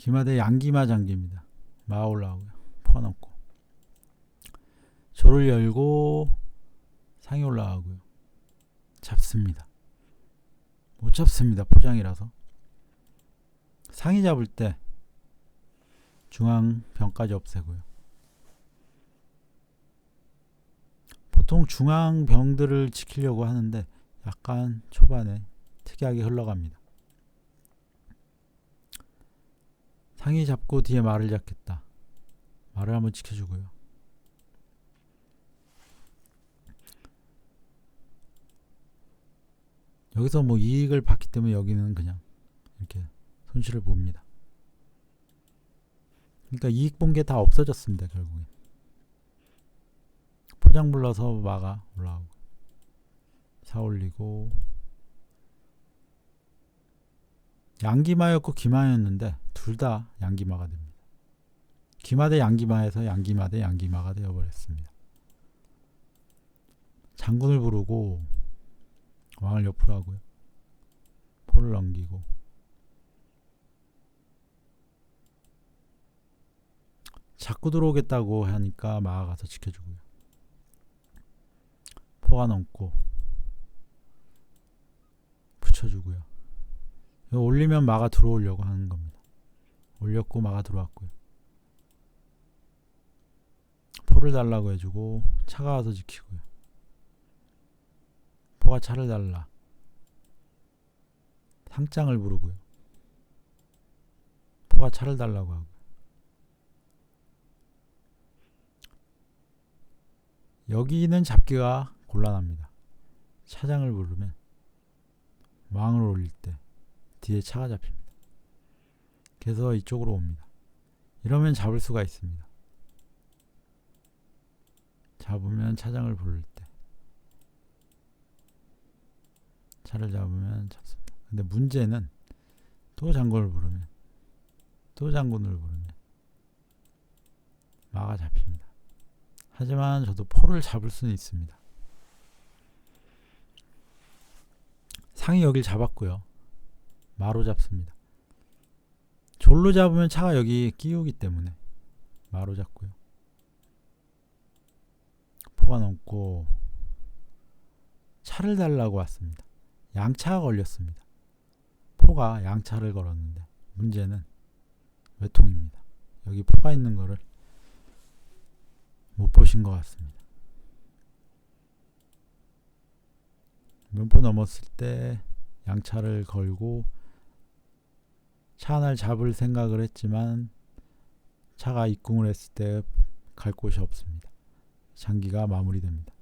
기마대 양기마 장기입니다. 마 올라오고요. 넘고 조를 열고 상이 올라가고요. 잡습니다. 못 잡습니다. 포장이라서 상이 잡을 때 중앙 병까지 없애고요. 보통 중앙 병들을 지키려고 하는데 약간 초반에 특이하게 흘러갑니다. 상이 잡고 뒤에 말을 잡겠다. 말을 한번 지켜주고요. 여기서 뭐 이익을 받기 때문에 여기는 그냥 이렇게 손실을 봅니다. 그러니까 이익 본 게 다 없어졌습니다. 결국엔 포장 불러서 마가 올라오고 사 올리고 양기마였고 기마였는데 둘 다 양기마가 됩니다. 기마 대 양기마에서 양기마 대 양기마가 되어버렸습니다. 장군을 부르고 왕을 옆으로 하고요. 포를 넘기고 자꾸 들어오겠다고 하니까 마가 가서 지켜주고요. 포가 넘고 붙여주고요. 올리면 마가 들어오려고 하는 겁니다. 올렸고 마가 들어왔고요. 포를 달라고 해주고 차가 와서 지키고요. 포가 차를 달라. 상장을 부르고요. 포가 차를 달라고 하고. 여기는 잡기가 곤란합니다. 차장을 부르면 왕을 올릴 때 뒤에 차가 잡힙니다. 그래서 이쪽으로 옵니다. 이러면 잡을 수가 있습니다. 잡으면 차장을 부를 때 차를 잡으면 잡습니다. 근데 문제는 또 장군을 부르면 또 장군을 부르면 마가 잡힙니다. 하지만 저도 포를 잡을 수는 있습니다. 상이 여길 잡았고요. 마로 잡습니다. 졸로 잡으면 차가 여기 끼우기 때문에 마로 잡고요. 포가 넘고 차를 달라고 왔습니다. 양차가 걸렸습니다. 포가 양차를 걸었는데 문제는 외통입니다. 여기 포가 있는 거를 못 보신 것 같습니다. 면포 넘었을 때 양차를 걸고 차 하나를 잡을 생각을 했지만 차가 입궁을 했을 때 갈 곳이 없습니다. 장기가 마무리됩니다.